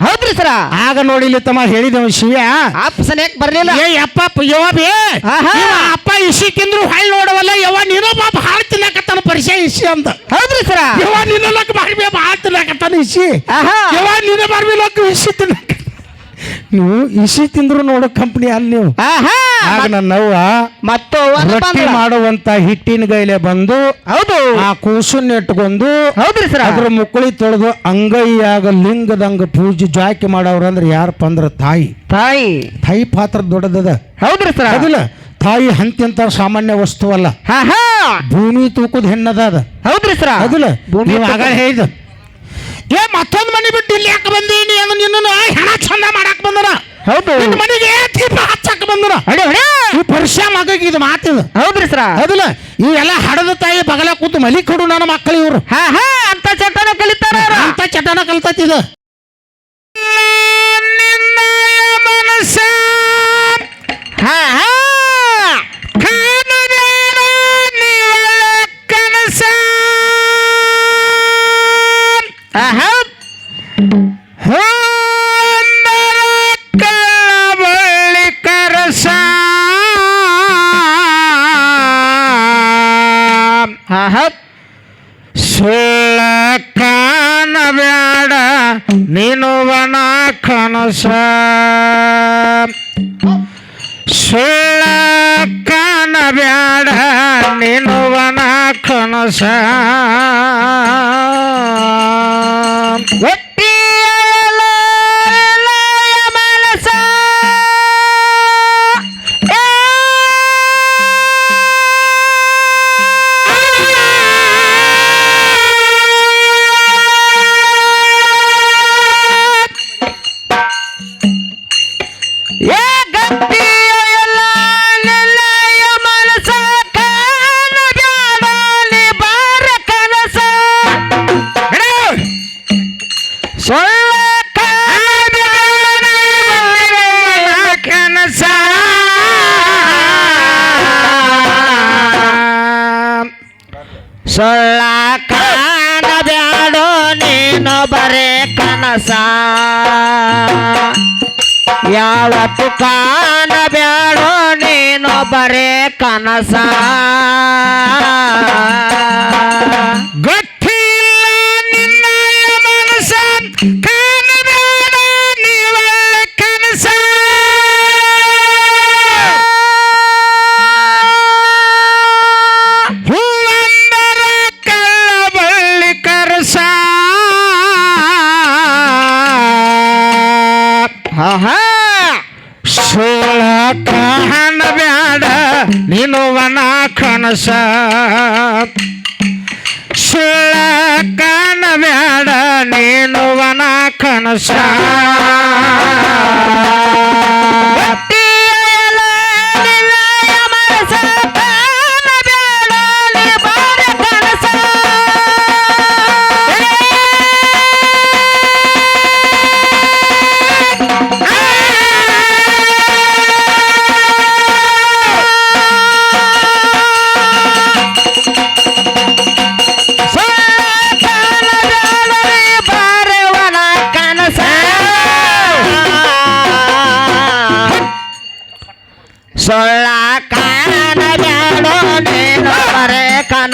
ಹೌದ್ರಿ ಸರ? ಆಗ ನೋಡಿ ಇಲ್ಲಿ ತಮ್ಮ ಹೇಳಿದವ ಶಿವ. ಆಪ್ಷನ್ ಯಾಕೆ ಬರ್ಲಿಲ್ಲ? ಏ ಅಪ್ಪ ಯವ ಬೇ. ಆಹಾ. ಇವ ಅಪ್ಪ ಇಸಿ ತಿಂದ್ರು ಹಳ್ಳಿ ನೋಡವಲ್ಲ ಯವ ನೀನು ಬಾ ಭಾಳ ತಿನ್ನಕತ್ತಾನ ಪರಿಚಯ ಇಸಿ ಅಂತ ಹೌದ್ರಿ ಸರ? ಯವ ನಿನ್ನಲಕ್ಕ ಬಾರ್ಬಿ ಭಾಳ ತಿನ್ನಕತ್ತಾನ ಇಸಿ. ಆಹಾ. ಯವ ನೀನು ಬರ್ಬಿಲಕ್ಕ ಇಸಿ ತಿನ್ನಕ ನೀವು ಇಸಿ ತಿಂದ್ರು ನೋಡೋ ಕಂಪ್ನಿ ಅಲ್ಲಿ ನೀವು. ಆಗ ನನ್ನವ್ವ ಮತ್ತು ರೊಟ್ಟಿ ಮಾಡುವಂತ ಹಿಟ್ಟಿನ ಗೈಲೆ ಬಂದು ಹೌದು. ಆ ಕೂಸನ್ನ ಇಟ್ಕೊಂಡು ಹೌದ್ರಿ ಸರ್. ಅದ್ರ ಮುಕ್ಕಳಿ ತೊಳೆದು ಅಂಗೈಯಾಗ ಲಿಂಗದಂಗ ಪೂಜೆ ಜಾಕಿ ಮಾಡವ್ರಂದ್ರೆ ಯಾರಪ್ಪ ಅಂದ್ರೆ ತಾಯಿ. ತಾಯಿ. ತಾಯಿ ಪಾತ್ರ ದೊಡ್ಡದದ. ಹೌದ್ರಿ ಸರ್. ಅದಿಲ್ಲ ತಾಯಿ ಹಂತಿಂತ ಸಾಮಾನ್ಯ ವಸ್ತು ಅಲ್ಲ. ಹಾ ಹಾ ಭೂಮಿ ತೂಕದ ಹೆಣ್ಣದ ಅದ ಹೌದ್ರಿ ಸರ್. ಅದಿಲ್ಲ ಭೂಮಿ ಹೇಳಿದ ಏ ಮತ್ತೊಂದು ಮನೆ ಬಿಟ್ಟು ಇಲ್ಲಿ ಯಾಕೆ ಬಂದೀನಿ ಅದು ನಿನ್ನನ್ನು ಹೆಣ ಚಂದ ಮಾಡಕ್ ಬಂದನ ಹೌದು. ನಿನ್ನ ಮನೆಗೆ ದೀಪ ಹಚ್ಚಕ್ ಬಂದನ ಅಡೆ ಅಡೆ. ಈ ಪುರುಷ ಮಗಗೆ ಇದು ಮಾತಿದ. ಹೌದ್ರಿ ಸರ. ಈ ಇವೆಲ್ಲ ಹಡದ ತಾಯಿ ಬಗಲ ಕೂತು ಮಲಿ ಕೊಡು ನನ್ನ ಮಕ್ಕಳು ಇವ್ರು. ಹಾ ಹಾ ಅಂತ ಚಟನ ಕಲಿತಾರ. ಅಂತ ಚಟನ ಕಲಿತೈತಿ ಇದು. ಸುಳ್ಳ ಕಾಣಬ್ಯಾಡ ನೀನು ವನ ಕನಸ. ಸುಳ್ಳ ಕಾಣಬ್ಯಾಡ ನೀನು ವನ ಕನಸ. ಕನಸ ಯಾವತ್ತು ಕಾಣಬ್ಯಾಡೋ ನೀನು ಬರೇ ಕನಸ. ನೀನು ವನ ಕನಸ. ಸುಳ್ಳ ಕಾಣಬೇಡ ನೀನುವನ ಕನಸ.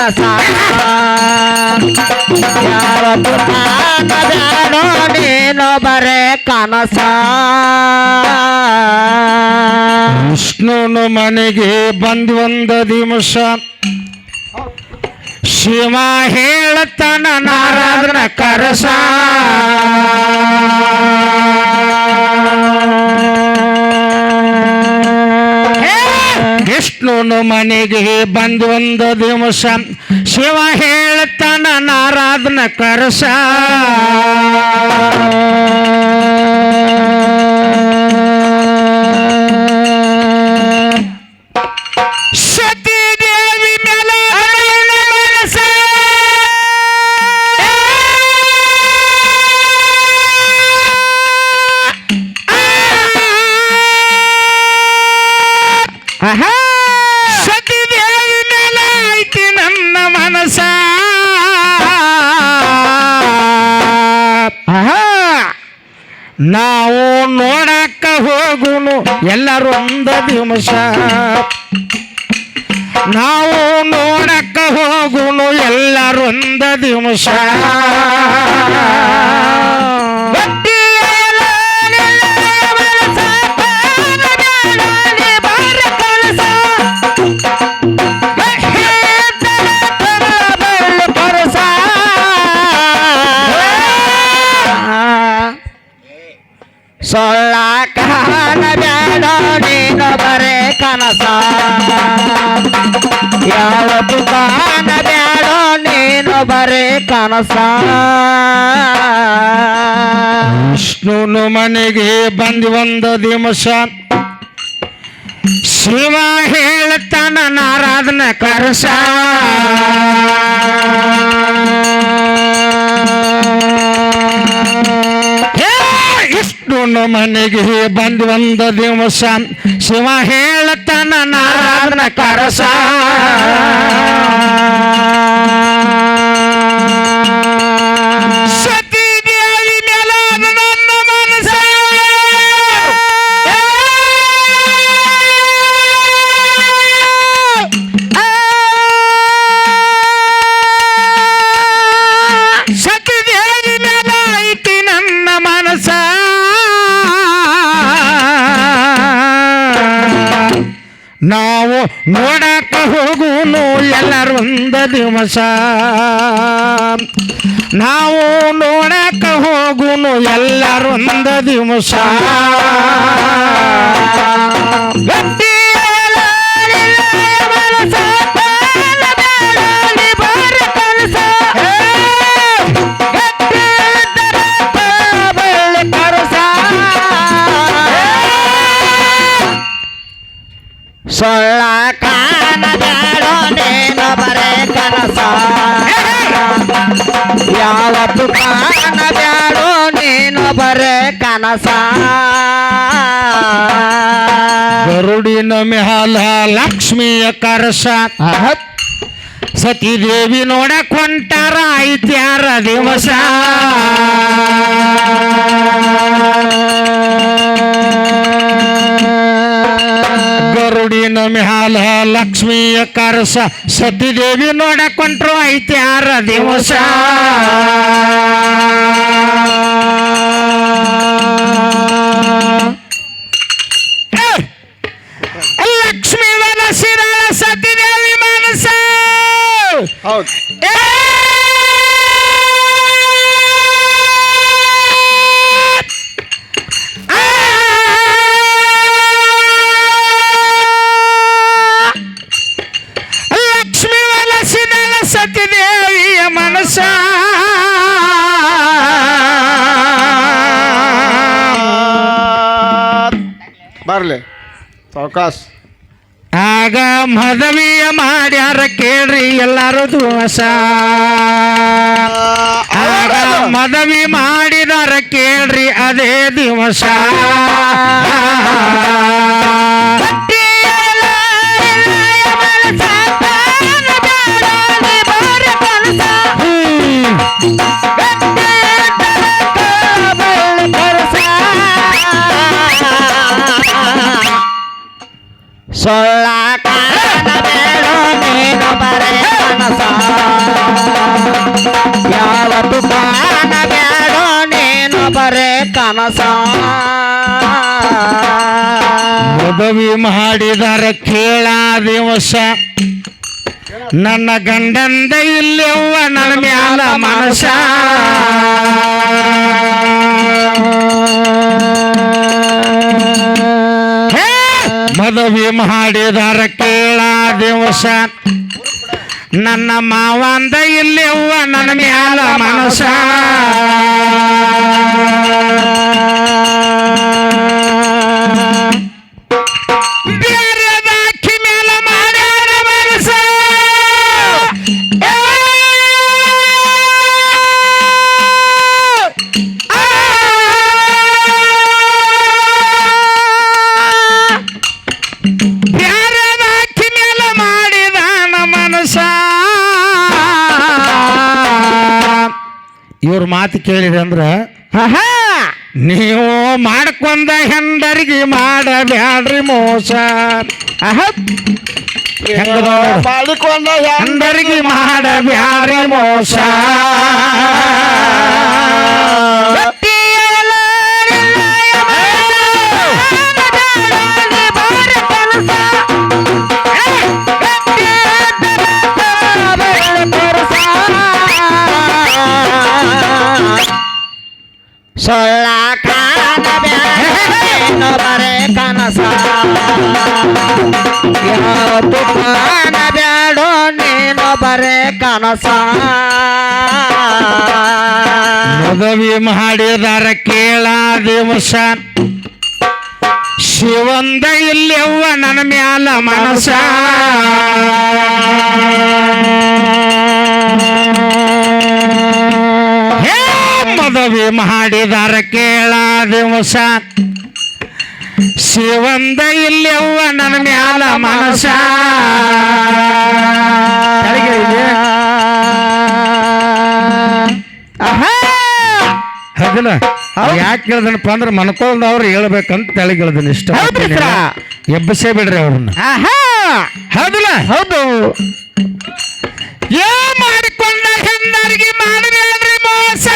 ಕಾಣ ಬ್ಯಾಡೋ ನೀನು ಬರೇ ಕನಸ ವಿಷ್ಣುನು ಮನೆಗೆ ಬಂದ್ ಒಂದ ದಿವಸ ಶಿವ ಹೇಳತನ ನಾರದನ ಕರಸ. ವಿಷ್ಣುನ ಮನೆಗೆ ಬಂದು ಒಂದು ದಿವಸ ಶಿವ ಹೇಳ್ತಾನ ನಾರದನ ಕರಸ. ಆಹಾ! ಸತಿ ದೇವಿ ಮೇಲೆ ಐತಿ ನನ್ನ ಮನಸ ನಾವು ನೋಡಕ್ಕ ಹೋಗುನು ಎಲ್ಲರೂ ಒಂದ ದಿವಸ. ನಾವು ನೋಡಕ್ಕ ಹೋಗುನು ಎಲ್ಲರೂ ಒಂದ ದಿವಸ ಸೊಳ್ಳ ಕಾಣಬೇಡ ನೀನು ಬರೇ ಕನಸ. ಯಾವ ಕಾಣ ಬೇಡ ನೀನು ಬರೇ ಕನಸ. ವಿಷ್ಣುನು ಮನೆಗೆ ಬಂದು ಒಂದು ದಿವಸ ಶಿವ ಹೇಳ್ತಾನ ನಾರಾಧನ ಕರಸ ವಿಷ್ಣುನ ಮನೆಗೆ ಬಂದು ಒಂದು ದಿವಸ. ಶಿವ ಹೇಳತನ ನಾರಾಯಣ ಕರಸ. ನಾವು ನೋಡಕ್ಕ ಹೋಗುನು ಎಲ್ಲರೂ ಒಂದ ದಿವಸ. ನಾವು ನೋಡಕ್ಕ ಹೋಗುನು ಎಲ್ಲರೂ ಒಂದ ದಿವಸ. ಸೊಳ್ಳ ಕಾಣ ಬೇಡ ನೀನು ಬರೇ ಕನಸ. ಯಾವತ್ತು ಕಾಣ ಬೇಡ ನೀನು ಬರೇ ಕನಸ. ಗರುಡಿನ ಮ್ಯಾಲ ಲಕ್ಷ್ಮಿಯ ಕರಸ. ಸತಿದೇವಿ ನೋಡಕ್ ಹೊಂಟಾರ ಐತ್ಯಾರ ದಿವಸ. ಲಕ್ಷ್ಮಿಯ ದೇವಿ ನೋಡಕೊಂಡ್ರು ನೋಡಕ್ ಹೊಂಟ್ರು ಐತ್ಯಾರ ದಿವಸ ಲಕ್ಷ್ಮಿ ಮನಸ್ಸಿರಳ ಸತಿದೇವಿ ಮನಸ್ಸ ಬರ್ಲಿ. ಸಾವಕಾಶ ಆಗ ಮದವಿಯ ಮಾಡ್ಯಾರ ಕೇಳ್ರಿ ಎಲ್ಲರೂ ದೋಷ ಆಗ ಮದವಿ ಮಾಡಿದಾರ ಕೇಳ್ರಿ ಅದೇ ದಿವಸ ಸೊಳ್ಳ ಕಾಣ ಬೇಡ ನೀನು ನೀನು ಬರೇ ಕನಸ. ಮದವಿ ಮಾಡಿದಾರ ಕೇಳ ದಿವಸ ನನ್ನ ಗಂಡಂದ ಇಲ್ಲವ್ವ ನನ್ನ ಮ್ಯಾಲ ಮನಸ! ಮದವಿ ಮಾಡಿದಾರ ಕೇಳ ದಿವಸ ನನ್ನ ಮಾವಂದ ಇಲ್ಲವ್ವ ನನ್ನ ಮ್ಯಾಲ ಮನಸ ಇವ್ರ ಮಾತು ಕೇಳಿದೆ ಅಂದ್ರೆ ಆಹಾ! ನೀವು ಮಾಡ್ಕೊಂಡ ಹೆಂಡರಿಗೆ ಮಾಡಬ್ಯಾಡ್ರಿ ಮೋಸ. ಮಾಡಿಕೊಂಡ ಹೆಂಡರಿಗೆ ಮಾಡಬ್ಯಾಡ್ರಿ ಮೋಸ ಸೊಳ್ಳ ಕಾಣಬ್ಯಾಡ ಬರೇ ಕನಸ. ಯಾವತ್ತು ಕಾಣಬ್ಯಾಡೋ ನೀನು ಬರೇ ಕನಸ. ಮದುವೆ ಮಾಡಿದಾರ ಕೇಳ ದಿವಸ ಶಿವಂದ ಇಲ್ಲಿವ್ವ ನನ್ನ ಮ್ಯಾಲ ಮನಸ. ಮದುವೆ ಮಾಡಿದಾರ ಕೇಳ ದಿವಸ ಶಿವಂದ ಇಲ್ಲವ್ವ ನನ್ನ ಮ್ಯಾಲ ಮನಸ. ಹೌದಿಲ್ಲ? ಯಾಕೆ ಹೇಳ್ದನಪ್ಪ ಅಂದ್ರೆ ಮನ್ಕೊಂಡ್ ಅವ್ರು ಹೇಳ್ಬೇಕಂತ ತೆಳಗ್ ಹೇಳ್ದನ್ ಇಷ್ಟ. ಎಬ್ಬಸೇ ಬಿಡ್ರಿ ಅವ್ರನ್ನ. ಹೌದಿಲ್ಲ? ಹೌದು. ಏ ಮಾಡಿಕೊಂಡ ಹೆಣ್ಣರಿಗೆ ಮಾಡಬೇಡ್ರಿ ಮೋಸ.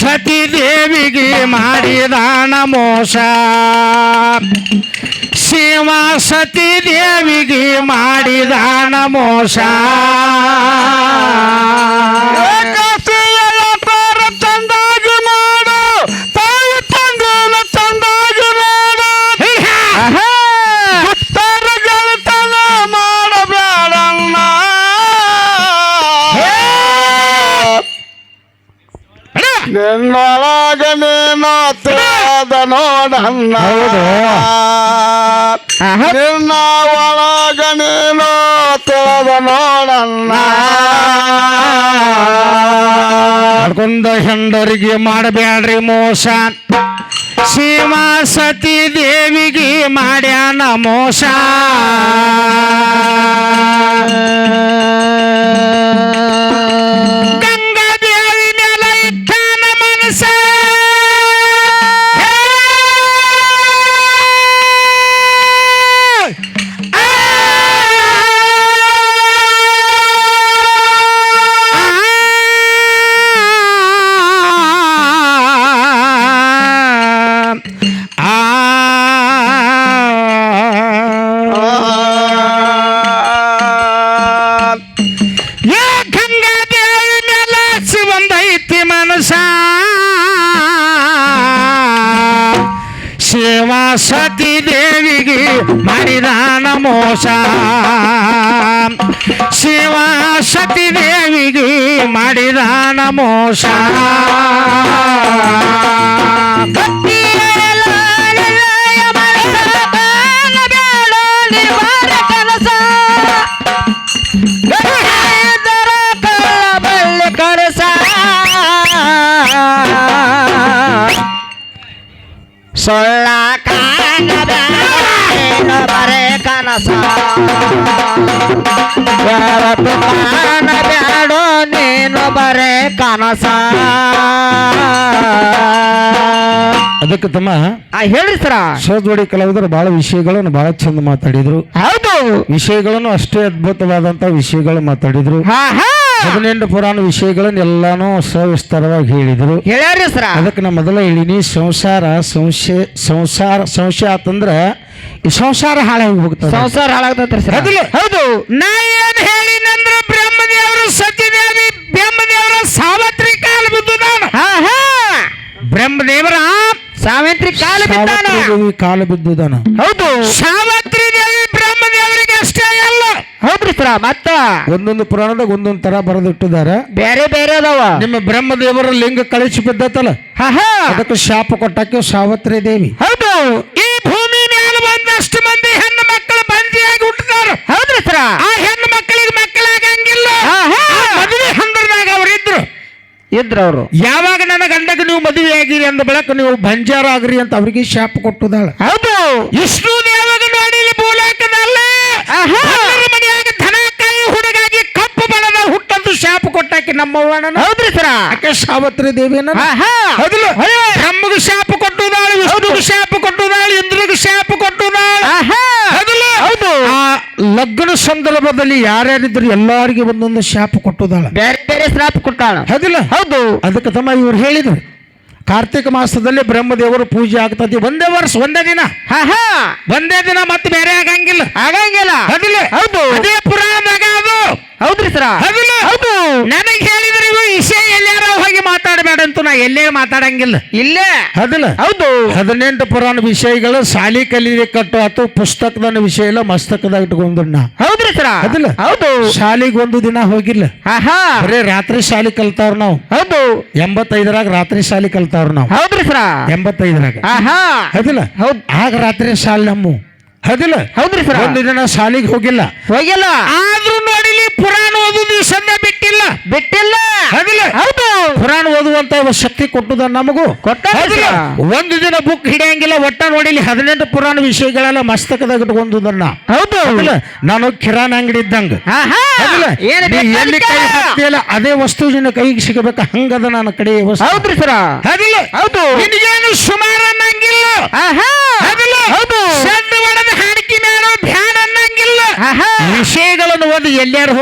ಸತಿ ದೇವಿಗೆ ಮಾಡಿದಾನ ಮೋಸ. ಶಿವ ಸತಿ ದೇವಿಗೆ ಮಾಡಿದಾನ ಮೋಸ. ನಿನ್ನೊಳಗ ನೀನು ತಿಳಿದ ನೋಡಣ್ಣ. ನಿನ್ನ ಒಳಗ ನೀನು ತಿಳಿದ ನೋಡಣ್ಣ ಹೆಂಡರಿಗೆ ಮಾಡಬ್ಯಾಡ್ರಿ ಮೋಸ. ಸೀಮಾ ಸತಿ ದೇವಿಗೆ ಮಾಡ್ಯಾನ ಮೋಸ. ಸತಿ ದೇವಿಗೆ ಮಾಡಿದಾನ ಮೋಸ ಶಿವ ಸತಿ ದೇವಿಗೆ ಮಾಡಿದಾನ ಮೋಸ ಸೊಳ್ಳ ಬರೇ ಕನಸ? ಯಾವತ್ತು ಕಾಣಬೇಡೋ ನೀನು ಬರೇ ಕನಸ? ಅದಕ್ಕೆ ತಮ್ಮ ಆ ಹೇಳ್ರಿ ಸರ. ಸೋದ್ವಡಿ ಕಲಾವಿದರು ಬಹಳ ವಿಷಯಗಳನ್ನು ಬಹಳ ಚಂದ ಮಾತಾಡಿದ್ರು. ಹೌದು. ವಿಷಯಗಳನ್ನು ಅಷ್ಟೇ ಅದ್ಭುತವಾದಂತ ವಿಷಯಗಳು ಮಾತಾಡಿದ್ರು. ಹಾ ಹಾ. ಹದಿನೆಂಟು ಪುರಾಣ ವಿಷಯಗಳನ್ನು ಎಲ್ಲಾನು ಸವಿಸ್ತಾರವಾಗಿ ಹೇಳಿದ್ರು. ಹೇಳ್ಯಾರಿ ಸರ್? ಅದಕ್ಕೆ ನಾ ಮೊದಲ ಹೇಳಿನಿ ಸಂಸಾರ ಸಂಶಯ ಸಂಸಾರ ಸಂಶಯ ಆತಂದ್ರ ಈ ಸಂಸಾರ ಹಾಳಾಗಿ ಹೋಗ್ತದೆ ಸಂಸಾರ ಹಾಳಾಗ್ತೈತ್ರಿ ಸರ್. ಹೌದಿಲ್ಲ? ಹೌದು. ನಾ ಏನ್ ಹೇಳಿನಂದ್ರ ಬ್ರಹ್ಮದೇವರು ಸತ್ಯದೇವಿ ಬ್ರಹ್ಮದೇವರ ಸಾವತ್ರಿ ಕಾಲ ಬಿದ್ದುದಾನ. ಬ್ರಹ್ಮದೇವರ ಸಾವಿತ್ರಿ ಕಾಲ ಬಿದ್ದಾನ. ಕಾಲ ಬಿದ್ದುದಾನ. ಹೌದು. ಸಾವತ್ರಿ ದೇವಿ ಬ್ರಹ್ಮದೇವರಿಗೆ ಅಷ್ಟೇ ಅಲ್ಲ. ಹೌದ್ರಿ ಸರ ಮತ್ತ? ಒಂದೊಂದು ಪುರಾಣದಾಗ ಒಂದೊಂದು ತರ ಬರೆದಿಟ್ಟಿದ್ದಾರೆ. ಬೇರೆ ಬೇರೆ ಅದಾವ. ನಿಮ್ಮ ಬ್ರಹ್ಮದೇವರ ಲಿಂಗ ಕಳಿಸಿ ಹಾ ಅದಕ್ಕೆ ಶಾಪ ಕೊಟ್ಟಕ್ಕೆ ಸಾವತ್ರಿ ದೇವಿ. ಹೌದು. ಈ ಭೂಮಿ ಮೇಲೆ ಒಂದಷ್ಟು ಮಂದಿ ಹೆಣ್ಣು ಮಕ್ಕಳು ಬಂದಿಯಾಗಿ ಹುಟ್ಟಿದಾರ ಹೌದ್ರಿ ಸರ. ಆ ಹೆಣ್ಣು ಮಕ್ಕಳಿಗೆ ಮಕ್ಕಳಾಗಂಗಿಲ್ಲ. ಮದುವೆ ಹಾ. ಆ ಇದ್ರು. ಇದ್ರು ಅವರು. ಯಾವಾಗ ನನ್ನ ಗಂಡಗೆ ನೀವು ಮದುವೆ ಆಗಿರಿ ಅಂದ ಬೆಳಕ ನೀವು ಬಂಜಾರ ಆಗ್ರಿ ಅಂತ ಅವ್ರಿಗೆ ಶಾಪ ಕೊಟ್ಟುದಾಳ. ಹೌದು. ಇಷ್ಟು ದೇವಾಗ ನೋಡಿಲಿ ಭೂಲೋಕದಲ್ಲಿ ಕೊಟ್ಟಾಕಿ ನಮ್ಮವ್ವನ ಹೌದ್ರಿ ಸರ. ಆಕೆ ಸಾವತ್ರಿ ಆಹಾ. ಹೌದಿಲ್ಲ? ಕೊಟ್ಟು ಶಾಪ ಕೊಟ್ಟುದಾಳು ವಿಷ್ಣುಗೆ ಶಾಪ ಕೊಟ್ಟುದಾಳು ಇಂದ್ರಿಗೆ ಶಾಪ ಕೊಟ್ಟುದಾಳು. ಆಹಾ. ಹೌದಿಲ್ಲ? ಹೌದು. ಆ ಲಗ್ನ ಸಂದರ್ಭದಲ್ಲಿ ಯಾರ್ಯಾರಿದ್ರು ಎಲ್ಲಾರಿಗೆ ಒಂದೊಂದು ಶಾಪ ಕೊಟ್ಟುದಾಳ. ಬೇರೆ ಬೇರೆ ಶಾಪ ಕೊಟ್ಟಾಳ. ಹೌದಿಲ್ಲ? ಹೌದು. ಅದಕ್ಕೆ ತಮ್ಮ ಇವ್ರು ಹೇಳಿದ್ರು. ಕಾರ್ತಿಕ ಮಾಸದಲ್ಲಿ ಬ್ರಹ್ಮದೇವರು ಪೂಜೆ ಆಗ್ತದೆ. ಒಂದೇ ವರ್ಷ ಒಂದೇ ದಿನ. ಹಾ ಒಂದೇ ದಿನ ಮತ್ತೆ ಬೇರೆ ಆಗಂಗಿಲ್ಲ. ಆಗಂಗಿಲ್ಲ. ಹೌದು. ಅದೇ ಪುರಾಣದಾಗ ಅದು. ಹೌದ್ರಿ ಸರ. ಹೌದಿಲ್ಲ? ಹೌದು. ನನಗೆ ಹೇಳಿದ್ರೆ ಇವು ವಿಷಯ ಎಲ್ಲಾರ ಹೋಗಿ ಮಾತಾಡಬೇಡ ಅಂತ ನಾ ಎಲ್ಲೇ ಮಾತಾಡಂಗಿಲ್ಲ. ಇಲ್ಲೇ? ಹೌದಿಲ್ಲ ಹೌದು. ಹದಿನೆಂಟು ಪುರಾಣ ವಿಷಯಗಳು ಶಾಲಿ ಕಟ್ಟು ಅಥವಾ ಪುಸ್ತಕದ ವಿಷಯ ಎಲ್ಲ ಮಸ್ತಕದಾಗ ಇಟ್ಕೊಂಡು ನಾ. ಹೌದ್ರಿ ಸರ? ಹೌದಿಲ್ಲ ಹೌದು. ಶಾಲಿಗೆ ಒಂದು ದಿನ ಹೋಗಿಲ್ಲ. ಆಹಾ. ಬರೇ ರಾತ್ರಿ ಶಾಲಿ ಕಲ್ತಾವ್ರ ನಾವು. ಹೌದು. ಎಂಬತ್ತೈದರಾಗ ರಾತ್ರಿ ಶಾಲಿ ಕಲ್ತಾವ್ರ ನಾವು. ಹೌದ್ರಿ ಸರ? ಎಂಬತ್ತೈದರಾಗ. ಆಹಾ. ಹೌದಿಲ್ಲ ಹೌದು. ಆಗ ರಾತ್ರಿ ಶಾಲೆ ನಮ್ಮ. ಹೌದಿಲ್ಲ ಹೌದ್ರಿ ಸರ? ಒಂದು ದಿನ ಶಾಲಿಗೆ ಹೋಗಿಲ್ಲ. ಹೋಗಿಲ್ಲ? ಆದ್ರೂ ನೋಡಿಲಿ ಪುರಾಣ ಓದುದು ಸದ್ಯ ಬಿಟ್ಟಿಲ್ಲ. ಬಿಟ್ಟಿಲ್ಲ. ಹೌದಿಲ್ಲ ಹೌದು. ಪುರಾಣ ಓದುವಂತ ಶಕ್ತಿ ಕೊಟ್ಟದ ನಮಗೂ. ಕೊಟ್ಟ? ಒಂದು ದಿನ ಬುಕ್ ಹಿಡಿಯಂಗಿಲ್ಲ ಒಟ್ಟ ನೋಡಿಲಿ ಹದಿನೆಂಟು ಪುರಾಣ ವಿಷಯಗಳೆಲ್ಲ ಮಸ್ತಕದಾಗ ಇಟ್ಕೊಂಡದನ್ನ. ಹೌದು. ನಾನು ಕಿರಾಣ ಅಂಗಡಿ ಇದ್ದಂಗ? ಏನ್ ಎಲ್ಲಿ ಕೈ? ಹಾಕ್ತಿಯಲ್ಲ ಅದೇ ವಸ್ತು ನಿನ್ನ ಕೈಗೆ ಸಿಗಬೇಕು. ಹಂಗದ ನನ್ನ ಕಡೆ ಹೌದ್ರಿ ಸರ. ಹೌದು. ನಿನಗೇನು ಸುಮಾರು ಅನ್ನಂಗಿಲ್ಲ ಆಹಾ ಹೌದಿಲ್ಲ ಹೌದು ಸಣ್ಣ ಒಡದ ಹಾಡಿಕೆ ಮೇಲೋ ಬ್ಯಾಡ ಅನ್ನಂಗಿಲ್ಲ ಆಹಾ ವಿಷಯಗಳನ್ನು ಓದಿ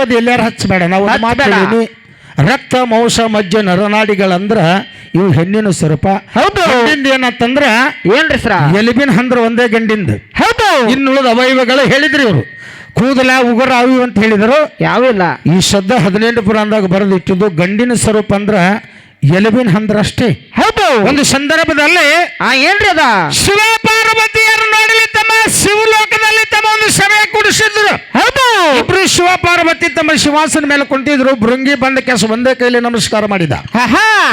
ಹೋದ್ ಎಲ್ಲಾರು ಹಚ್ಚಬೇಡ. ನಾವು ಮಾತಾಡೀನಿ. ರಕ್ತ ಮಾಂಸ ಮಜ್ಜ ನರನಾಡಿಗಳಂದ್ರ ಇವು ಹೆಣ್ಣಿನ ಸ್ವರೂಪ. ಹೌದು. ಏನತ್ತಂದ್ರ ಏನಂತಂದ್ರ ಏನ್ರಿ ಸರ? ಎಲಿಬಿನ ಹಂದ್ರ ಒಂದೇ ಗಂಡಿಂದ. ಹೌದು. ಇನ್ನುಳಿದ ಅವಯವಗಳು ಹೇಳಿದ್ರಿ ಇವರು. ಕೂದಲ ಉಗುರ ಅವು ಅಂತ ಹೇಳಿದರು. ಯಾವಿಲ್ಲ ಈ ಶಬ್ದ ಹದಿನೆಂಟು ಪುರಾಣದಾಗ ಬರೆದಿಟ್ಟಿದ್ದು ಗಂಡಿನ ಸ್ವರೂಪ ಅಂದ್ರ ಎಲುಬಿನ ಹಂದ್ರ ಅಷ್ಟೇ ಹೌದು. ಒಂದು ಸಂದರ್ಭದಲ್ಲಿ ಆ ಏನ್ರಿ ಅದ? ಶಿವ ಪಾರ್ವತಿಯರು ನೋಡಲಿ ತಮ್ಮ ಶಿವಲೋಕದಲ್ಲಿ ತಮ್ಮ ಒಂದು ಸಭೆ ಕುಡಿಸಿದ್ರು. ಹೌದು. ಇಬ್ರು ಶಿವ ಪಾರ್ವತಿ ತಮ್ಮ ಶಿವಾಸನ ಮೇಲೆ ಕುಂತಿದ್ರು. ಭೃಂಗಿ ಬಂದ ಕೆಸ ಒಂದೇ ಕೈಲಿ ನಮಸ್ಕಾರ ಮಾಡಿದ.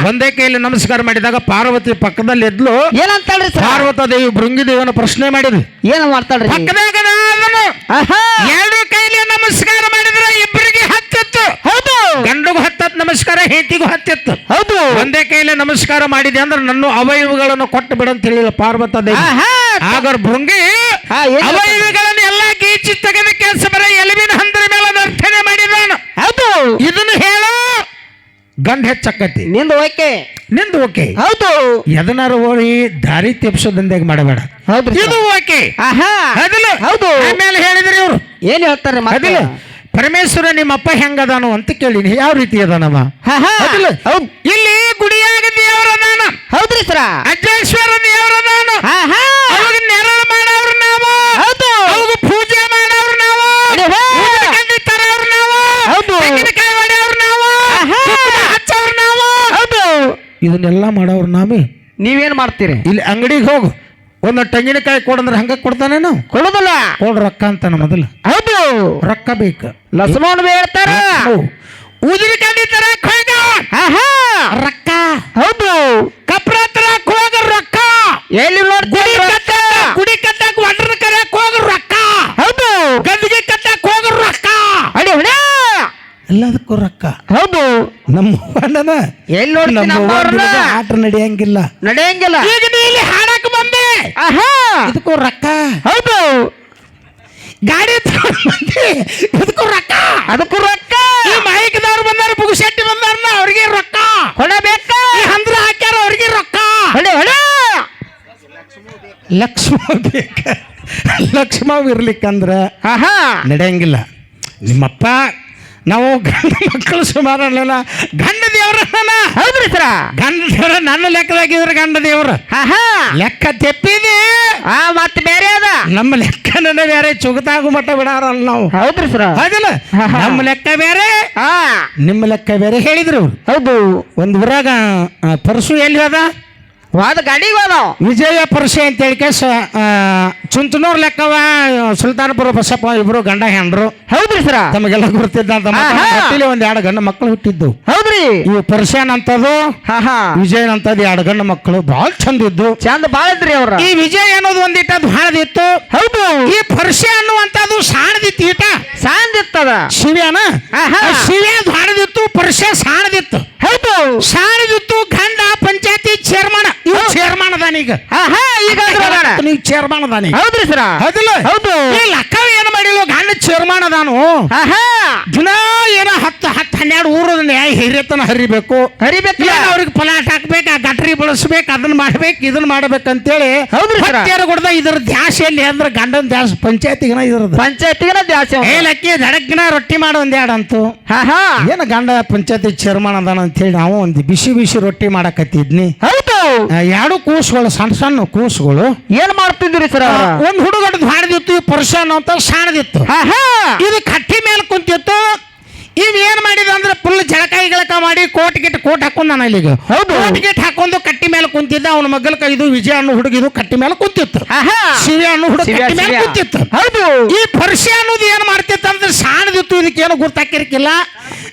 ಒಂದೇ ಕೈಲಿ ನಮಸ್ಕಾರ ಮಾಡಿದಾಗ ಪಾರ್ವತಿ ಪಕ್ಕದಲ್ಲಿ ಎದ್ಲು. ಏನಂತಾಳ್ರಿ ಪಾರ್ವತ ದೇವಿ ಭೃಂಗಿ ದೇವನ ಪ್ರಶ್ನೆ ಮಾಡಿದ್ರಿ ಏನ್ ಮಾಡ್ತಾಳ್ರಿ? ಪಕ್ಕದಾಗ ನಾನು ಆಹಾ ಎರಡು ಕೈಲಿ ನಮಸ್ಕಾರ ಮಾಡಿದ್ರೆ ಇಬ್ಬರಿಗೆ ಹತ್ತಿತ್ತು ಹೌದು ಗಂಡಗೂ ಹತ್ತತ್ ನಮಸ್ಕಾರ ಹೇತಿಗೂ ಹತ್ತಿತ್ತು ಹೌದು ಒಂದೇ ಕೈಲಿ ನಮಸ್ಕಾರ ಮಾಡಿದೆ ಅಂದ್ರೆ ನನ್ನ ಅವಯವಗಳನ್ನು ಕೊಟ್ಟು ಬಿಡಂತ ಹೇಳಿಲ್ಲ ಪಾರ್ವತ ದೇವಿ. ಆಗ ಭೃಂಗಿ? ಅವಯವಗಳನ್ನು ಎಲ್ಲ ಗೀಚಿ ತೆಗೆದ ಕೆಲಸ ಬರ ಎಲುಬಿನ ಹಂದರ ಮೇಲೆ ನರ್ತನೆ ಮಾಡಿದಾನು ಹೌದು. ಇದನ್ನು ಹೇಳು. ಗಂಡ ಹೆಚ್ಚಕ್ಕತಿ. ನಿಂದ ಓಕೆ. ನಿಂದು ಓಕೆ. ಹೌದು. ಎದನಾರ ಓಡಿ ದಾರಿ ತೆಪ್ಸೋದಂದಾಗ ಮಾಡಬೇಡ. ಹೌದು ಇದು ಓಕೆ. ಹೌದು. ಆಮೇಲೆ ಹೇಳಿದ್ರಿ ಇವರು. ಏನ್ ಹೇಳ್ತಾರೆ ಹೌದಿಲ್ಲ? ಪರಮೇಶ್ವರ ನಿಮ್ಮಪ್ಪ ಹೆಂಗದಾನು ಅಂತ ಕೇಳಿನಿ. ಯಾವ ರೀತಿ ಅದಾನವ? ಇಲ್ಲಿ ಗುಡಿಯಾಗ ದೇವರದಾನ ಹೌದ್ರಿ ಸರ. ಅಜ್ಜೇಶ್ವರ ದೇವರದಾನ ಆಹಾ ಅವಾಗ ನೆರಳು ಮಾಡವ್ರು ನಾವು. ಹೌದು. ಅವಾಗ ಪೂಜೆ ಮಾಡವ್ರು ನಾವು. ತರವ್ರು ನಾವು. ಹೌದು. ತೆಂಗಿನಕಾಯಿ ಹೊಡೆಯವ್ರು ನಾವು. ಹಚ್ಚವ್ರು ನಾವು. ಹೌದು. ಇದನ್ನೆಲ್ಲ ಮಾಡವ್ರು ನಾವೇ. ನೀವೇನ್ ಮಾಡ್ತೀರಿ? ಇಲ್ಲಿ ಅಂಗಡಿಗೆ ಹೋಗು. ಒಂದು ತೆಂಗಿನಕಾಯಿ ಕೊಡಂದ್ರೆ ಹಂಗ ಕೊಡ್ತಾನೇನು ಕೊಡುದಿಲ್ಲ. ಕೊಡ್ ರೊಕ್ಕ ಅಂತಾನ ಮೊದಲು. ಹೌದು. ರೊಕ್ಕ ಬೇಕು. ಲಸಮಾನ್ ಬೇಡ್ತಾರ ಉದಿರಿ ಕಂಡಿ ಆಹಾ. ರೊಕ್ಕ. ಹೌದು. ಕಪ್ರ ತರಕ್ ಹೋಗ ರೊಕ್ಕ. ಎಲ್ಲಿ ಗುಡಿ ನೋಡ್ತೀರಿ ಕಟ್ಟ ಗುಡಿ ಒಡ್ರ ಕರೆಯಕ್ ಹೋಗ ರೊಕ್ಕ. ಹೌದು. ಗದ್ದಿಗೆ ಕತ್ತಾಕ ಹೋಗ ರೊಕ್ಕ. ಅಡಿ ಹೊಡ ಎಲ್ಲದಕ್ಕೂ ರೊಕ್ಕ. ಹೌದು. ನಮ್ಮ ಅಣ್ಣನ ಎಲ್ಲಿ ನೋಡಿ ನಮ್ಮ? ಆಟ ನಡೆಯಂಗಿಲ್ಲ. ನಡೆಯಂಗಿಲ್ಲ. ಈಗ ನೀ ಇಲ್ಲಿ ಬಂದೆ ಆಹಾ! ಇದಕ್ಕೂ ರೊಕ್ಕ. ಹೌದು. ಗಾಡಿ ತಗೊಂಡ್ ಬಂದೆ. ಇದಕ್ಕೂ ರೊಕ್ಕ. ಅದಕ್ಕೂ ರೊಕ್ಕ. ಈ ಮೈಕ್ದವ್ರು ಬಂದಾರ ಪುಗುಶೆಟ್ಟಿ ಬಂದಾರ ಅವ್ರಿಗೆ ರೊಕ್ಕ. ಹೊಡಬೇಕ ಈ ಹಂದ್ರ ಹಾಕ್ಯಾರ ಅವ್ರಿಗೆ ರೊಕ್ಕ. ಹೊಡೆ ಹೊಡೆ ಲಕ್ಷ್ಮ ಬೇಕ. ಲಕ್ಷ್ಮ ಇರ್ಲಿಕ್ಕಂದ್ರ ಆಹಾ. ನಡೆಯಂಗಿಲ್ಲ. ನಿಮ್ಮಪ್ಪ ನಾವು ಗಂಡ ಮಕ್ಕಳು ಸುಮಾರು ಅಲ್ಲ ಗಂಡ ದೇವ್ರ ಹೌದ್ರಿ ಸರ. ಗಂಡ ದೇವ್ರ ನನ್ನ ಲೆಕ್ಕದಾಗಿದ್ರ ಗಂಡ ದೇವ್ರ. ಲೆಕ್ಕ ತೆಪ್ಪಿದೆ. ಆ ಮತ್ತೆ ಬೇರೆ ಅದ. ನಮ್ಮ ಲೆಕ್ಕ ನನ್ನ ಬೇರೆ ಚುಗತಾಗು ಮಟ್ಟ ಬಿಡಾರಲ್ಲ ನಾವು. ಹೌದ್ರಿ ಸರ. ಹೌದಲ್ಲ? ನಮ್ಮ ಲೆಕ್ಕ ಬೇರೆ. ನಿಮ್ಮ ಲೆಕ್ಕ ಬೇರೆ ಹೇಳಿದ್ರು ಹೌದು. ಒಂದು ಊರಾಗ ಪರಶು ಪರಸು ಎಲ್ಲಿ ಅದ? ವಾದ ಗಾಡಿಗೆ ಹೋದವ್ ವಿಜಯ ಪರಸೆ ಅಂತ ಹೇಳಿಕೆ ಚುಂಚನೂರ್ ಲೆಕ್ಕವ ಸುಲ್ತಾನಪುರ ಬಸಪ್ಪ ಇಬ್ರು ಗಂಡ ಹೆಂಡ್ರು. ಹೌದ್ರಿ ಸರ. ತಮಗೆಲ್ಲ ಗುರುತಿದ್ದಂತ ಒಂದ್ ಎರಡು ಗಂಡ ಮಕ್ಕಳು ಹುಟ್ಟಿದ್ದು. ಹೌದ್ರಿ. ಇವು ಪರ್ಸ್ಯಾನ್ ಅಂತದು ಹಾ ಹಾ ವಿಜಯನ್ ಅಂತದ್ದು ಎರಡು ಗಂಡ ಮಕ್ಕಳು ಬಹಳ ಚಂದ ಇದ್ದು. ಚಂದ ಬಾಳ ಇದ್ರಿ ಅವ್ರ. ಈ ವಿಜಯ್ ಅನ್ನೋದು ಒಂದಿಟ್ಟದು ಹಾಳದಿತ್ತು ಹೌದು. ಈ ಪರ್ಸ್ಯ ಅನ್ನುವಂಥದ್ದು ಸಾಣದಿತ್ತು ಈಟ ಸಾಣದಿತ್ತದ ಶಿವ್ಯಾನ? ಆಹಾ. ಶಿವ್ಯ ಹಾಡದಿತ್ತು ಪರ್ಸ್ಯ ಸಾಣದಿತ್ತು. ಹೌದು. ಸಾಣ ಈಗ ಆಹಾ ಈಗ ಅದ್ರೊಳಗಣ. ನೀವು ಚೇರ್ಮನ್ ಅದಾನಿ ಹೌದ್ರಿ ಸರ? ಹೌದಿಲ್ಲ? ಹೌದು. ಈ ಲಕ್ಕವ ಏನು ಮಾಡಿಲ್ಲ? ಗಂಡ ಚೇರ್ಮನ್ ಅದಾನು. ಆಹಾ. ದಿನ ಏನೋ ಹತ್ತು ಹತ್ತು ಹನ್ನೆರಡು ಊರು ನ್ಯಾಯ ಹಿರಿಯತನ ಹರಿಬೇಕು. ಹರಿಬೇಕು ಅವ್ರಿಗೆ ಪಲಾಟ್ ಹಾಕ್ಬೇಕು ಆ ಗಟ್ರಿ ಬಳಸ್ಬೇಕು ಅದನ್ನ ಮಾಡ್ಬೇಕು ಇದನ್ನ ಮಾಡ್ಬೇಕಂತೇಳಿ ಹೌದ್ರಿ ಸರ. ಹತ್ಯಾರು ಕೊಡ್ದ ಇದ್ರ ದ್ಯಾಸ ಎಲ್ಲಿ ಅಂದ್ರೆ ಗಂಡನ ದ್ಯಾಸ ಪಂಚಾಯತಿಗನ ಇದ್ರದ ಪಂಚಾಯತಿಗನ ದ್ಯಾಸ ಏಲಕ್ಕಿ ಲಕ್ಕಿ ದಡಕ್ಕಿನ ರೊಟ್ಟಿ ಮಾಡು ಒಂದೆರಡು ಅಂತು ಹಾ ಹಾ ಏನು ಗಂಡ ಪಂಚಾಯತಿ ಚೇರ್ಮನ್ ಅದಾನ ಅಂತೇಳಿ ನಾವು ಒಂದು ಬಿಸಿ ಬಿಸಿ ರೊಟ್ಟಿ ಮಾಡಕತ್ತಿದ್ನಿ. ಎರಡು ಕೂಸುಗಳು ಸಣ್ಣ ಸಣ್ಣ ಕೂಸುಗಳು. ಏನ್ ಮಾಡ್ತಿದ್ರಿ ಸರ ಒಂದು ಹುಡುಗಡ್ದು ಹಾಡ್ದಿತ್ತು ಪುರುಷನ ಅಂತ ಸಾಣದಿತ್ತು ಇದು ಕಟ್ಟಿ ಮೇಲೆ ಕುಂತಿತ್ತು. ಇವ್ ಏನ್ ಮಾಡಿದ ಅಂದ್ರೆ ಫುಲ್ ಜಳಕ ಗಿಳಕ ಮಾಡಿ ಕೋಟ್ ಗಿಟ್ ಕೋಟ್ ಹಾಕೊಂಡ್ ನಾನು ಇಲ್ಲಿಗ. ಹೌದು. ಕೋಟ್ ಗಿಟ್ ಹಾಕೊಂಡು ಕಟ್ಟಿ ಮೇಲೆ ಕುಂತಿದ್ದ ಅವನ ಮಗಲ್ ಕೈದು ವಿಜಯ ಅನ್ನು ಹುಡುಗಿದು ಕಟ್ಟಿ ಮೇಲೆ ಕುಂತಿತ್ತು. ಶಿವ್ಯ ಅನ್ನೋ ಹುಡುಗ ಕಟ್ಟಿ ಮೇಲೆ ಕುಂತಿತ್ತು. ಹೌದು. ಈ ಪರ್ಷಿ ಅನ್ನೋದು ಏನ್ ಮಾಡ್ತಿತ್ತು ಅಂದ್ರೆ ಸಾಣದಿತ್ತು ಇದಕ್ಕೇನು ಗುರ್ತಾಕಿರ್ಕಿಲ್ಲ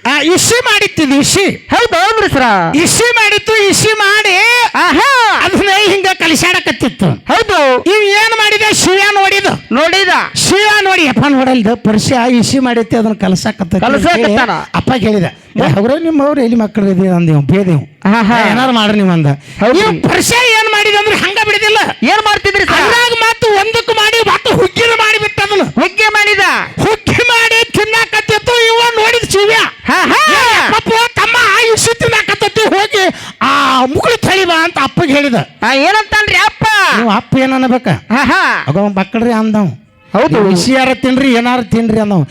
ಆ, ಇಸಿ ಮಾಡಿತ್ತಿದ್ದು ಇಸಿ ಹೌದು ಹೌದ್ರಿ ಸರ? ಇಸಿ ಮಾಡಿತ್ತು ಇಸಿ ಮಾಡಿ ಆಹಾ. ಅದನ್ನ ಹಿಂಗ ಕಲಿಸಾಡಕತ್ತಿತ್ತು. ಹೌದು. ಇವ್ ಏನ್ ಮಾಡಿದ ಶಿವ ನೋಡಿದ ನೋಡಿದ. ಶಿವ ನೋಡಿ ಅಪ್ಪ ನೋಡಲ್ದ ಪರ್ಷ ಇಸಿ ಮಾಡೈತಿ ಅದನ್ನ ಕಲಸಾಕತ್ತ ಕಲಸಾಕತ್ತಾನ. ಅಪ್ಪ ಕೇಳಿದ ಅವ್ರ ನಿಮ್ಮವ್ರು ಎಲ್ಲಿ ಮಕ್ಕಳು ಇದೀವಿ ಅಂದೇವು ಬೇದೇವು. ಏನಾರು ಮಾಡ್ರಿ ನೀವು ಅಂದ. ಪರ್ಷ ಏನ್ ಮಾಡಿದ ಅಂದ್ರೆ ಹಂಗ ಬಿಡಿದಿಲ್ಲ. ಏನ್ ಮಾಡ್ತಿದ್ರಿ ಅದ್ರಾಗ ಮಾತು ಒಂದಕ್ಕೆ ಮಾಡಿ ಮಾತು ಹುಗ್ಗಿನ ಮಾಡಿಬಿಟ್ಟ ಅದನ್ನ ಹುಗ್ಗಿ ಮಾಡಿದ? ಹುಗ್ಗಿ ಶಿವ್ಯ ಪಪ್ಪು ತಮ್ಮ ಈ ತಮ್ಮ ಇಸಿ ತಿನ್ನಾಕತ್ತೈತಿ ಹೋಗಿ ಆ ಮುಗುಳು ಬಾ ಅಂತ ಅಪ್ಪಗೆ ಹೇಳಿದ. ಆ, ಏನಂತಾನ್ರಿ ಅಪ್ಪ? ನೀವು ಅಪ್ಪ ಏನ್ ಅನ್ಬೇಕ ಹಾ ಅವ ಮಕ್ಕಳ್ರಿ ಅಂದವ್. ಹೌದು. ಬಿಸಿ ಯಾರ ತಿನ್ರಿ ಏನಾರ ತಿನ್ರಿ ಅಂದವ್.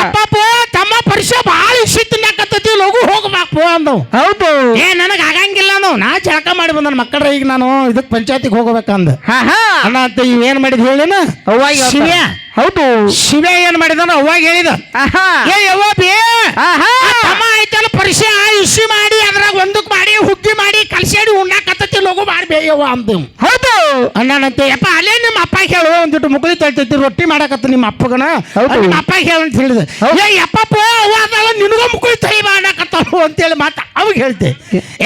ಅಪ್ಪಪ್ಪ ತಮ್ಮ ಪರಿಷ ಭಾಳ ಇಸಿ ನಾಕತ್ತತಿ ಲಗು ಹೋಗ್ಬಾಕು ಅಂದವ್. ಹೌದು. ಏ ನನಗ ಆಗಂಗಿಲ್ಲ ಅಂದವ್. ನಾ ಜಳಕ ಮಾಡಿ ಬಂದ ಮಕ್ಕಳ್ರ ಈಗ ನಾನು ಇದಕ್ ಪಂಚಾಯತಿಗೆ ಹೋಗ್ಬೇಕಂದ. ಹಾ ಅಣ್ಣ ಅಂತ ಇವೇನ್ ಏನ್ ಮಾಡಿದ್ ಹೇಳಿನ. ಶಿವ್ಯ ಹೌದು. ಶಿವ ಏನ್ ಮಾಡಿದಾನ ಅವಾಗ ಹೇಳಿದ. ಏ ಯವ್ವ ಬೇ ತಮ್ಮ ಆಯ್ತಲ್ಲ ಪರಿಚಯ ಇಸಿ ಮಾಡಿ ಅದ್ರಾಗ ಒಂದಕ್ಕೆ ಮಾಡಿ ಹುಗ್ಗಿ ಮಾಡಿ ಕಲ್ಸಾಡಿ ಉಣ್ಣಾಕತ್ತತಿ ಲಘು ಮಾಡಿ ಬೇಯವ್ವ ಅಂದವ್ ಹೌದು. ಅಣ್ಣನಂತೆ ಯಪ್ಪ ಅಲ್ಲೇ ನಿಮ್ಮ ಅಪ್ಪ ಹೇಳು ಒಂದಿಟ್ಟು ಮುಕ್ಳಿ ತಳ್ತೈತಿ ರೊಟ್ಟಿ ಮಾಡಕತ್ತ ನಿಮ್ಮ ಅಪ್ಪಗನ. ನಿಮ್ಮ ಅಪ್ಪ ಹೇಳು ಅಂತ ಹೇಳಿದ. ಏ ಯಪ್ಪಪ್ಪ ಅವ್ವ ಅದಲ್ಲ ನಿನಗೂ ಮುಕ್ಳಿ ತಳಿ ಮಾಡಕತ್ತಾವು ಅಂತೇಳಿ ಮಾತ ಅವಾಗ ಹೇಳ್ತೆ.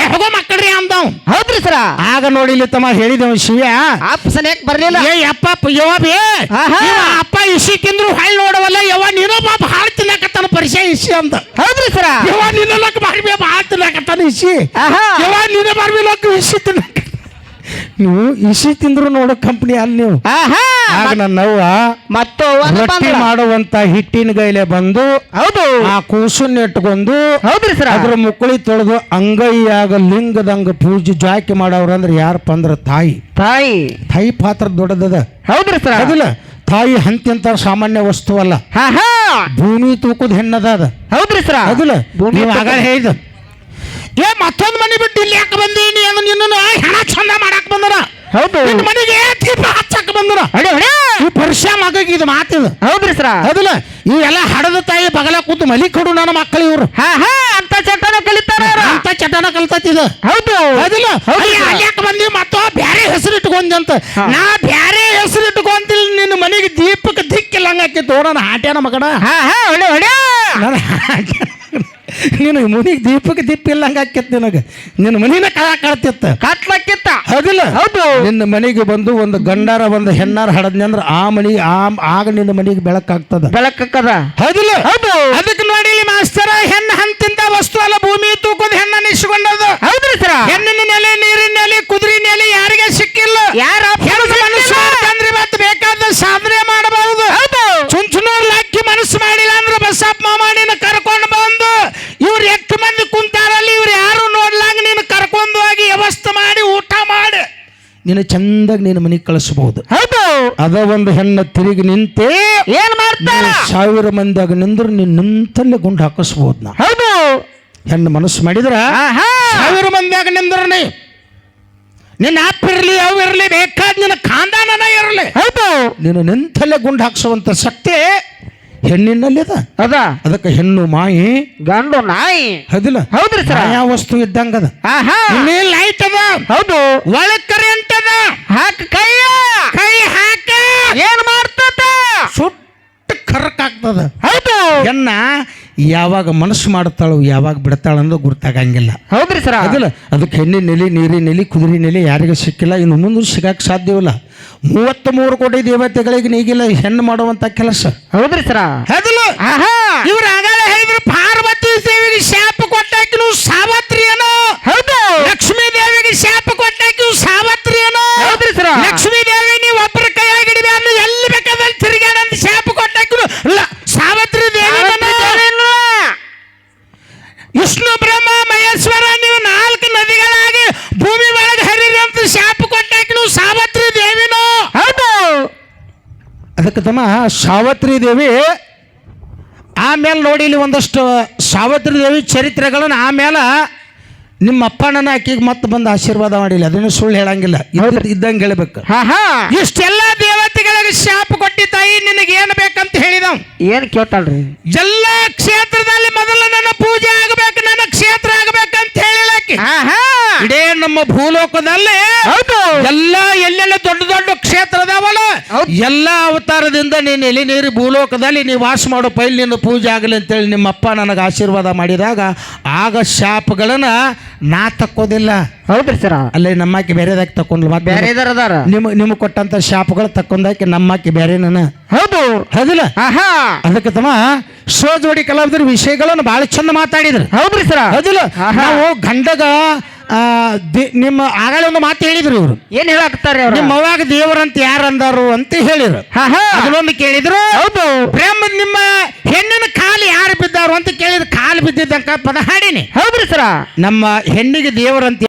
ಏ ಹೋಗೋ ಮಕ್ಕಳ್ರಿ ಅಂದವ್. ಹೌದ್ರಿ ಸರ. ಆಗ ನೋಡಿಲಿ ತಮ್ಮ ಹೇಳಿದ ಶಿವ ಅಪ್ಪ ಸನಿಯಕ್ ಬರ್ಲಿಲ್ಲ. ಏ ಯಪ್ಪಪ್ಪ ಯವ್ವ ಬೇ. ಅಪ್ಪ ಇಸಿ ತಿಂದ್ರು ಹಳ್ಳಿ ನೋಡವಲ್ಲ ಯವ ನೀನು ಪಾಪ ಹಾಳು ತಿನ್ನಕತ್ತಾನ ಪರಿಚಯ ಇಸಿ ಅಂತ ಹೌದ್ರಿ ಸರ ಯವ ನಿನ್ನಲಕ್ಕ ಬಾರ್ಬಿ ಹಾಳು ತಿನ್ನಕತ್ತಾನ ಇಸಿ. ಆಹಾ. ಯವ ನಿನ್ನ ಬಾರ್ಬಿ ಲಕ್ಕ ಇಸಿ ತಿನ್ನ ನೀವು ಇಸಿ ತಿಂದ್ರು ನೋಡೋ ಕಂಪ್ನಿ ಅಲ್ಲಿ ನೀವು. ಆಹಾ. ಆಗ ನನ್ನವ್ವ ಮತ್ತು ರೊಟ್ಟಿ. ಮಾಡುವಂತ ಹಿಟ್ಟಿನ ಗೈಲೆ ಬಂದು ಹೌದು. ಆ ಕೂಸನ್ನ ಇಟ್ಕೊಂಡು ಹೌದ್ರಿ ಸರ ಅದ್ರ ಮುಕ್ಕಳಿ ತೊಳೆದು ಅಂಗೈಯಾಗ ಲಿಂಗದಂಗ ಪೂಜೆ ಜಾಕಿ ಮಾಡವ್ರಂದ್ರೆ ಯಾರಪ್ಪ ಅಂದ್ರ ತಾಯಿ. ತಾಯಿ. ತಾಯಿ ಪಾತ್ರ ದೊಡ್ಡದದ. ಹೌದ್ರಿ ಸರ ಹೌದಿಲ್ಲ? ತಾಯಿ ಹಂತಿಂತ ಸಾಮಾನ್ಯ ವಸ್ತು ಅಲ್ಲ. ಹಾ ಭೂಮಿ ತೂಕದ ಹೆಣ್ಣದ ಅದ. ಹೌದ್ರಿ ಸರ? ಅದಿಲ್ಲ. ಭೂಮಿ ಆಗ ಹೇಳಿದ ಏ ಮತ್ತೊಂದು ಮನೆ ಬಿಟ್ಟು ಇಲ್ಲಿ ಯಾಕೆ ಬಂದೀನಿ ಅಂದ್ರೆ ನಿನ್ನ ಹೆಣ ಚಂದ ಮಾಡಕ್ ಬಂದರ? ಹೌದು. ನಿನ್ನ ಮನೆಗೆ ದೀಪ ಹಚ್ಚಕ್ ಬಂದರ? ಅಡೆ ಅಡೆ. ಈ ಪುರುಷ ಮಗಗೆ ಇದು ಮಾತಿದು ಹೌದ್ರಿ ಸರ. ಹೌದಿಲ್ಲ ಇವೆಲ್ಲ ಹಡದ ತಾಯಿ ಬಗಲ ಕೂತು ಮಲಿ ಕೊಡು ನನ್ನ ಮಕ್ಕಳು ಇವ್ರು. ಹಾ ಹಾ. ಅಂತ ಚಟನ ಕಲಿತಾರ. ಅಂತ ಚಟನ ಕಲ್ತತ್ತಿದ ಹೌದು. ಅದಿಲ್ಲ. ಯಾಕೆ ಬಂದಿ? ಮತ್ತೋ ಬ್ಯಾರೆ ಹೆಸರು ಇಟ್ಕೊಂಡಿ ಅಂತ ನಾ ಬ್ಯಾರೆ ದಿಕ್ಕಿಲ್ಲ ತೋಡೋಣ ಹಾಟ್ಯಾನ ಮಗನ. ಹಾ ಹಾ ಹೊಡೆ ಹೊಡೆ ನನ್ನ ನಿನಗೆ ಮನಿಗೆ ದೀಪಕ್ಕೆ ದೀಪ ಇಲ್ಲ ಹಂಗಾಕಿತ್ತು ನಿನಗೆ. ನಿನ್ನ ಮನಿನ ಕಳ ಕಳ್ತಿತ್ತ. ಕಟ್ಲಕ್ಕಿತ್ತ. ಹೌದಿಲ್ಲ? ಹೌದು. ನಿನ್ನ ಮನೆಗೆ ಬಂದು ಒಂದು ಗಂಡಾರ ಒಂದು ಹೆಣ್ಣಾರ ಹಡದ್ನಿ ಅಂದ್ರೆ ಆ ಮನಿ ಆ ಆಗ ನಿನ್ನ ಮನೆಗೆ ಬೆಳಕಾಗ್ತದ ಬೆಳಕಕ್ಕದ. ಹೌದಿಲ್ಲ? ಹೌದು. ಅದಕ್ಕೆ ನೋಡಿ ಮಾಸ್ತರ ಹೆಣ್ಣು ಹಂತಿಂದ ವಸ್ತು ಅಲ್ಲ ಭೂಮಿ ತೂಕದ ಹೆಣ್ಣ ನಿಶ್ಕೊಂಡದು ಹೌದ್ರಿ ಸರ. ಹೆಣ್ಣಿನ ನೆಲೆ ನೀರಿನ ನೆಲೆ ಕುದುರೆ ನೆಲೆ ಯಾರಿಗೆ ಸಿಕ್ಕಿಲ್ಲ? ಯಾರ ಮನುಷ್ಯ ಅಂದ್ರೆ ಮತ್ತೆ ಬೇಕಾದ ಸಾಧನೆ ಮಾಡಬಹುದು. ಹೌದು. ಮಾಡಿಲ್ಲ ಮಾಮ ನೀನು ಕರ್ಕೊಂಡು ಬಂದು ಇವ್ರು ಎಷ್ಟು ಮಂದಿ ಕುಂತಾರಲ್ಲಿ ಇವ್ರು ಯಾರು ನೋಡ್ಲಾಗ ನೀನು ಕರ್ಕೊಂಡು ಹೋಗಿ ವ್ಯವಸ್ಥೆ ಮಾಡಿ ಊಟ ಮಾಡಿ. ನೀನು ಚಂದಾಗಿ ನಿನ್ನ ಮನೆಗೆ ಕಳಿಸಬಹುದು ಹೌದು. ಅದ ಒಂದು ಹೆಣ್ಣು ತಿರುಗಿ ನಿಂತೆ ಏನ್ ಮಾಡ್ತಾರ? ಸಾವಿರ ಮಂದಿಯಾಗ ನಿಂದ್ರೆ ನೀನು ನಿಂತಲ್ಲೇ ಗುಂಡು ಹಾಕಿಸ್ಬೋದು ನಾ. ಹೌದು. ಹೆಣ್ಣು ಮನಸ್ಸು ಮಾಡಿದ್ರ ಸಾವಿರ ಮಂದಿಯಾಗ ನಿಂದ್ರನಿ ನಿನ್ನ ಅಪ್ಪ ಇರಲಿ ಅವು ಇರಲಿ ಬೇಕಾದ ನಿನ್ನ ಖಾಂದಾನನ ಇರಲಿ. ಹೌದು. ನೀನು ನಿಂತಲ್ಲೇ ಗುಂಡು ಹಾಕ್ಸುವಂತ ಶಕ್ತಿ ಹೆಣ್ಣಿನಲ್ಲಿದ ಅದ. ಅದ. ಅದಕ್ಕೆ ಹೆಣ್ಣು ಮಾಯಿ ಗಂಡು ನಾಯಿ. ಹೌದಿಲ್ಲ? ಹೌದ್ರಿ ಸರ್. ಯಾವ ವಸ್ತು ಇದ್ದಂಗದ ಆಹಾ. ಇಲ್ಲಿ ಲೈಟ್ ಅದ? ಹೌದು. ಒಳಗ್ ಕರೆಂಟ್ ಅದ. ಹಾಕ ಕೈಯ ಕೈ ಹಾಕ. ಏನ್ ಮಾಡ್ತದ? ಸುಟ್ಟ ಕರ್ಕಾಗ್ತದ ಹೌದು. ಹೆಣ್ಣ ಯಾವಾಗ ಮನಸ್ಸು ಮಾಡ್ತಾಳು ಯಾವಾಗ ಬಿಡ್ತಾಳ ಅನ್ನೋದು ಗೊತ್ತಾಗಂಗಿಲ್ಲ ಹೌದ್ರಿ ಸರ್? ಅದಿಲ್ಲ ಅದಕ್ಕೆ ಹೆಣ್ಣಿನ ನೆಲೆ ನೀರಿನ ನೆಲೆ ಕುದುರೆ ನೆಲೆ ಯಾರಿಗೂ ಸಿಕ್ಕಿಲ್ಲ. ಇನ್ನು ಮುಂದೆ ಸಿಗಕ್ಕೆ ಸಾಧ್ಯವಿಲ್ಲ. ಮೂವತ್ತ್ ಮೂರು ಕೋಟಿ ದೇವತೆಗಳಿಗೆ ನೀಗಿಲ್ಲ ಹೆಣ್ಣು ಮಾಡುವಂತ ಕೆಲಸ. ಹೌದ್ರಿ ಸರ್? ಇವ್ರು ಆಗಲೇ ಹೇಳಿದ್ರು ಪಾರ್ವತಿ ದೇವಿಗೆ ಶಾಪ ಕೊಟ್ಟಾಕಿ ನೀವು ಸಾವತ್ರಿ ಏನೋ ಹೌದು ಲಕ್ಷ್ಮೀ ದೇವಿಗೆ ಶಾಪ ಕೊಟ್ಟಾಕಿ ನೀವು ಸಾವತ್ರಿ ಏನೋ ಬ್ರಹ್ಮ ಮಹೇಶ್ವರ ನೀವು ನಾಲ್ಕು ನದಿಗಳಾಗಿ ಭೂಮಿ ಒಳಗೆ ಹರಿರಿ ಅಂತ ಶಾಪ ಕೊಟ್ಟಾಕಿ ನೀವು ಸಾವತ್ರಿ ದೇವಿನೋ ಹೌದು ಅದಕ್ಕೆ ಸಾವತ್ರಿ ದೇವಿ ಆಮೇಲೆ ನೋಡಿ ಇಲ್ಲಿ ಒಂದಷ್ಟು ಸಾವತ್ರಿ ದೇವಿ ಚರಿತ್ರೆಗಳನ್ನು ಆಮೇಲೆ ನಿಮ್ಮ ಅಪ್ಪಣ್ಣನ ಆಕಿಗೆ ಮತ್ತೆ ಬಂದು ಆಶೀರ್ವಾದ ಮಾಡಿಲ್ಲ. ಅದನ್ನು ಸುಳ್ಳು ಹೇಳಂಗಿಲ್ಲ. ಇದ್ದಂಗೆ ಹೇಳ್ಬೇಕು. ಹಾ ಹಾ. ಇಷ್ಟೆಲ್ಲ ದೇವತೆಗಳಿಗೆ ಶಾಪ ಕೊಟ್ಟಿ ತಾಯಿ ನಿನಗೆ ಏನು ಬೇಕಂತ ಹೇಳಿದವ್? ಏನ್ ಕೇಳ್ತಾಳ್ರಿ? ಎಲ್ಲ ಕ್ಷೇತ್ರದಲ್ಲಿ ಮೊದಲು ನನ್ನ ಪೂಜೆ ಆಗಬೇಕು ನನ್ನ ಕ್ಷೇತ್ರ ಆಗಬೇಕಂತ ಹೇಳಿಲ್ಲ ಹಾ ಹಾ. ಇಡೇ ನಮ್ಮ ಭೂಲೋಕದಲ್ಲಿ ಎಲ್ಲ ಅವತಾರದಿಂದ ನೀನು ಎಲೆ ನೀರು ಭೂಲೋಕದಲ್ಲಿ ನೀವು ವಾಸ ಮಾಡೋ ಪೈಲ್ ನಿನ್ನ ಪೂಜೆ ಆಗಲಿ ಅಂತೇಳಿ ನಿಮ್ಮಪ್ಪ ನನಗೆ ಆಶೀರ್ವಾದ ಮಾಡಿದಾಗ ಆಗ ಶಾಪಗಳನ್ನ ನಾ ತಕ್ಕೋದಿಲ್ಲ. ಹೌದ್ರಿ ಸರ. ಅಲ್ಲಿ ನಮ್ಮಾಕಿ ಬೇರೆದಾಗಿ ತಕೊಂಡ್ಲ ಮತ್ತೆ ಬೇರೆ ಇದಾರ ಅದಾರ. ನಿಮ್ ನಿಮ್ಗೆ ಕೊಟ್ಟಂತ ಶಾಪಗಳು ತಕ್ಕೊಂದಾಕಿ ನಮ್ಮಾಕಿ ಬೇರೆ ನಾನು ಹೌದು. ಹೌದಿಲ್ಲ? ಹಾ ಹಾ ಅದಕ್ಕೆ ತಮ್ಮ ಸೋಜೋಡಿ ಜೋಡಿ ಕಲಾವಿದರ ವಿಷಯಗಳನ್ನು ಬಹಳ ಚಂದ ಮಾತಾಡಿದ್ರು. ಹೌದ್ರಿ ಸರ. ಹೌದಿಲ್ಲ? ನಾವು ಗಂಡಗ ನಿಮ್ಮ ಆಗಲೇ ಒಂದು ಮಾತು ಹೇಳಿದ್ರು ಇವರು. ಏನ್ ಹೇಳಾಕ್ತಾರೆ ಅವ್ರು? ನಿಮ್ಮ ಅವಾಗ ದೇವರಂತ ಯಾರು ಅಂದಾರು ಅಂತ ಹೇಳಿದ್ರು ಅದನ್ನೊಂದು ಕೇಳಿದ್ರು ಹೌದು. ಪ್ರೇಮ ನಿಮ್ಮ ಹೆಣ್ಣಿನ ಕಾಲು ಯಾರು ಬಿದ್ದಾರು ಅಂತ ಕೇಳಿದ್ರು ಕಾಲು ಬಿದ್ದಿದ್ದಂಕ ಪದ ಹಾಡಿನಿ. ಹೌದ್ರಿ ಸರ. ನಮ್ಮ ಹೆಣ್ಣಿಗೆ ದೇವರಂತ